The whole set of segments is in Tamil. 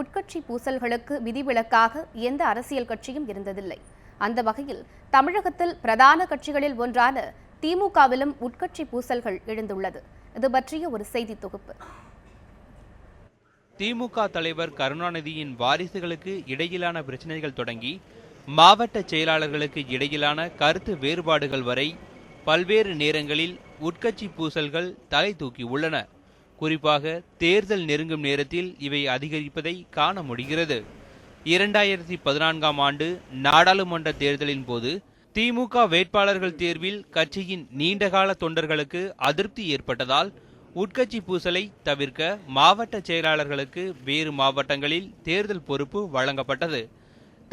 உட்கட்சி பூசல்களுக்கு விதிவிலக்காக எந்த அரசியல் கட்சியும் இருந்ததில்லை. அந்த வகையில் தமிழகத்தில் பிரதான கட்சிகளில் ஒன்றான திமுகவிலும் உட்கட்சி பூசல்கள் எழுந்துள்ளது. இது பற்றிய ஒரு செய்தி தொகுப்பு. திமுக தலைவர் கருணாநிதியின் வாரிசுகளுக்கு இடையிலான பிரச்சனைகள் தொடங்கி மாவட்ட செயலாளர்களுக்கு இடையிலான கருத்து வேறுபாடுகள் வரை பல்வேறு நேரங்களில் உட்கட்சி பூசல்கள் தலை தூக்கி உள்ளன. குறிப்பாக தேர்தல் நெருங்கும் நேரத்தில் இவை அதிகரிப்பதை காண முடிகிறது. இரண்டாயிரத்தி பதினான்காம் ஆண்டு நாடாளுமன்ற தேர்தலின் போது திமுக வேட்பாளர்கள் தேர்வில் கட்சியின் நீண்டகால தொண்டர்களுக்கு அதிருப்தி ஏற்பட்டதால் உட்கட்சி பூசலை தவிர்க்க மாவட்ட செயலாளர்களுக்கு வேறு மாவட்டங்களில் தேர்தல் பொறுப்பு வழங்கப்பட்டது.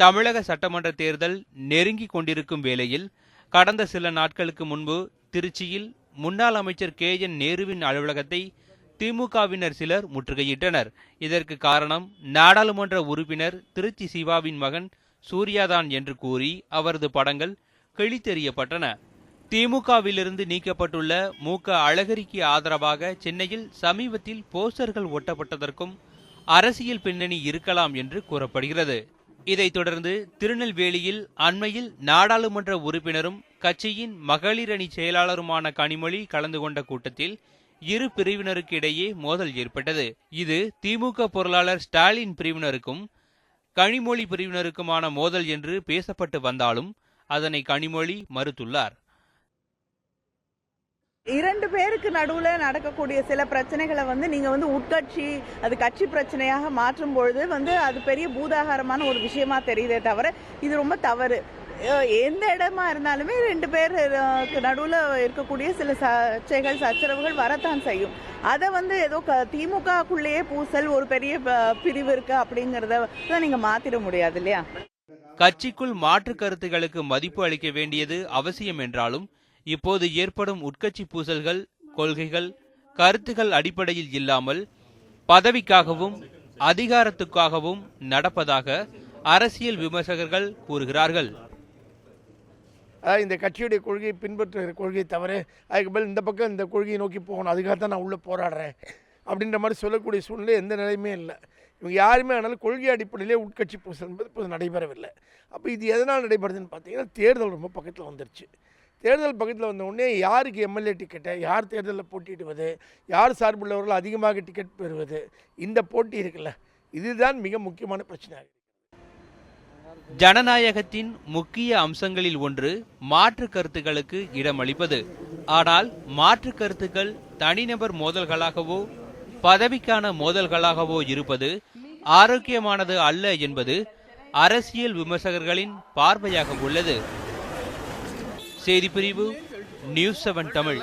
தமிழக சட்டமன்ற தேர்தல் நெருங்கி கொண்டிருக்கும் வேளையில் கடந்த சில நாட்களுக்கு முன்பு திருச்சியில் முன்னாள் அமைச்சர் கே என் நேருவின் அலுவலகத்தை திமுகவினர் சிலர் முற்றுகையிட்டனர். இதற்கு காரணம் நாடாளுமன்ற உறுப்பினர் திருச்சி சிவாவின் மகன் சூர்யாதான் என்று கூறி அவரது படங்கள் கிழித்தெறியப்பட்டன. திமுகவிலிருந்து நீக்கப்பட்டுள்ள மு. க. அழகரிக்கு ஆதரவாக சென்னையில் சமீபத்தில் போஸ்டர்கள் ஒட்டப்பட்டதற்கும் அரசியல் பின்னணி இருக்கலாம் என்று கூறப்படுகிறது. இதைத் தொடர்ந்து திருநெல்வேலியில் அண்மையில் நாடாளுமன்ற உறுப்பினரும் கட்சியின் மகளிரணி செயலாளருமான கனிமொழி கலந்து கொண்ட கூட்டத்தில் இரு பிரிவினருக்கு இடையே மோதல் ஏற்பட்டது. இது திமுக பொருளாளர் ஸ்டாலின் பிரிவினருக்கும் கனிமொழி பிரிவினருக்குமான மோதல் என்று பேசப்பட்டு வந்தாலும் அதனை கனிமொழி மறுத்துள்ளார். இரண்டு பேருக்கு நடுவுல நடக்கக்கூடிய சில பிரச்சனைகளை வந்து நீங்க வந்து உட்கட்சி அது கட்சி பிரச்சனையாக மாற்றும் பொழுது வந்து அது பெரிய பூதாகாரமான ஒரு விஷயமா தெரியுதே தவிர இது ரொம்ப தவறு. எந்த இடமா இருந்தாலுமே ரெண்டு பேருக்கு நடுவில் இருக்கக்கூடிய சில சர்ச்சைகள் சச்சரவுகள் வரத்தான் செய்யும். அதை வந்து ஏதோ க திமுகக்குள்ளேயே பூசல் ஒரு பெரிய ப- பிரிவு இருக்கு அப்படிங்கறத நீங்க மாத்திட முடியாது இல்லையா? கட்சிக்குள் மாற்று கருத்துகளுக்கு மதிப்பு அளிக்க வேண்டியது அவசியம் என்றாலும் இப்போது ஏற்படும் உட்கட்சி பூசல்கள் கொள்கைகள் கருத்துகள் அடிப்படையில் இல்லாமல் பதவிக்காகவும் அதிகாரத்துக்காகவும் நடப்பதாக அரசியல் விமர்சகர்கள் கூறுகிறார்கள். இந்த கட்சியுடைய கொள்கையை பின்பற்றுகிற கொள்கையை தவிர அதுக்கு மேல் இந்த பக்கம் இந்த கொள்கையை நோக்கி போகணும். அதுக்காக தான் நான் உள்ளே போராடுறேன். அப்படின்ற மாதிரி சொல்லக்கூடிய சூழ்நிலை எந்த நிலையுமே இல்லை. இவங்க யாருமே ஆனாலும் கொள்கை அடிப்படையிலே உட்கட்சி பூசல் என்பது இப்போது நடைபெறவில்லை. அப்போ இது எதனால் நடைபெறுதுன்னு பார்த்தீங்கன்னா தேர்தல் ரொம்ப பக்கத்தில் வந்துருச்சு. தேர்தல் பக்கத்தில் வந்த உடனே யாருக்கு எம்எல்ஏ டிக்கெட்டை யார் தேர்தலில் போட்டியிடுவது யார் சார்புள்ளவர்கள் அதிகமாக டிக்கெட் பெறுவது இந்த போட்டி இருக்குல்ல இதுதான் மிக முக்கியமான பிரச்சனை ஜனநாயகத்தின் முக்கிய அம்சங்களில் ஒன்று மாற்று கருத்துக்களுக்கு இடமளிப்பது. ஆனால் மாற்று கருத்துக்கள் தனிநபர் மோதல்களாகவோ பதவிக்கான மோதல்களாகவோ இருப்பது ஆரோக்கியமானது அல்ல என்பது அரசியல் விமர்சகர்களின் பார்வையாக உள்ளது. செய்திப்பிரிவு நியூஸ் செவன் தமிழ்.